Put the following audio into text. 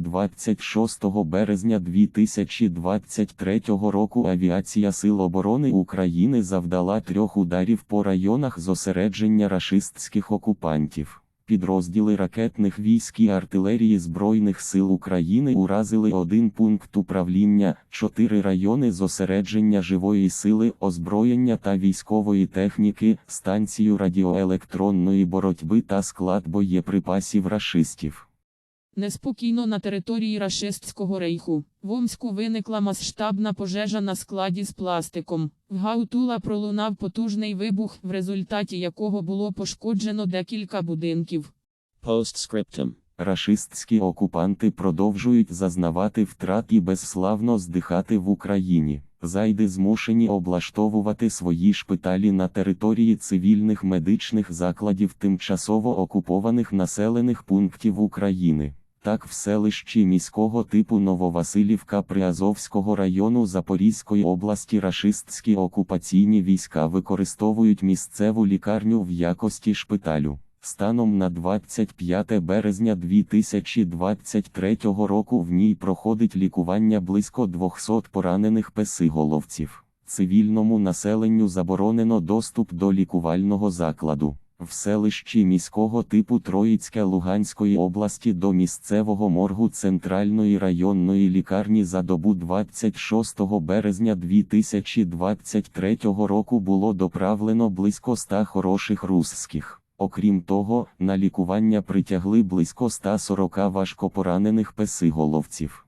26 березня 2023 року Авіація Сил оборони України завдала трьох ударів по районах зосередження рашистських окупантів. Підрозділи ракетних військ і артилерії Збройних сил України уразили один пункт управління, чотири райони зосередження живої сили, озброєння та військової техніки, станцію радіоелектронної боротьби та склад боєприпасів рашистів. Неспокійно на території рашистського рейху. В Омську виникла масштабна пожежа на складі з пластиком. В Гаутула пролунав потужний вибух, в результаті якого було пошкоджено декілька будинків. Postscriptum. Рашистські окупанти продовжують зазнавати втрат і безславно здихати в Україні. Зайди змушені облаштовувати свої шпиталі на території цивільних медичних закладів тимчасово окупованих населених пунктів України. Так, в селищі міського типу Нововасилівка Приазовського району Запорізької області рашистські окупаційні війська використовують місцеву лікарню в якості шпиталю. Станом на 25 березня 2023 року в ній проходить лікування близько 200 поранених песиголовців. Цивільному населенню заборонено доступ до лікувального закладу. В селищі міського типу Троїцьке Луганської області до місцевого моргу Центральної районної лікарні за добу 26 березня 2023 року було доправлено близько 100 хороших русських. Окрім того, на лікування притягли близько 140 важкопоранених песиголовців.